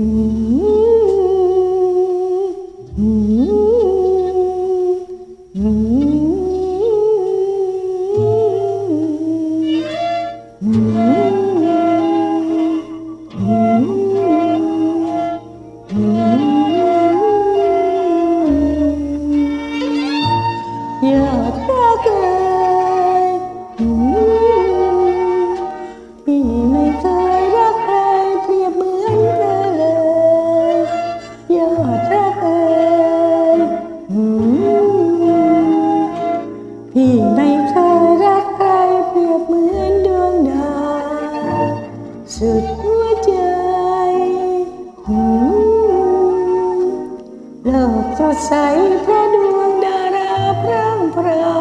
Mm-hmm. ที่ไม่เคยรักใครเปรียบเหมือนดวงดาวสุดหัวใจโลกสดใสเพระดวงดาราพร่งพรา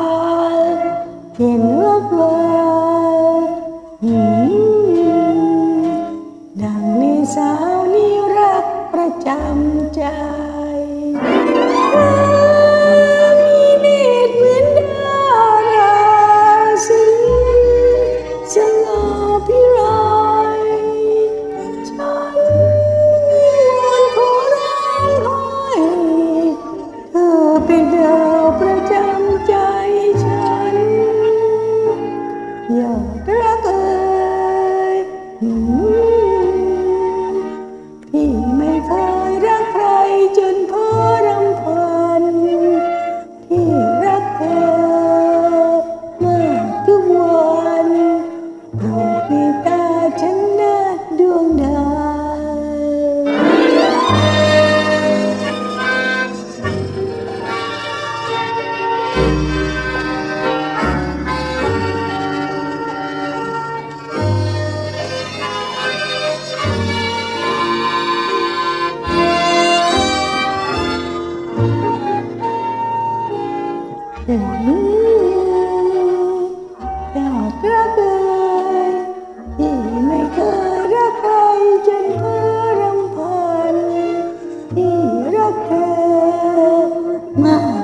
ยเพี้ยนวับวาดังในสาวนิรักประจำใจ my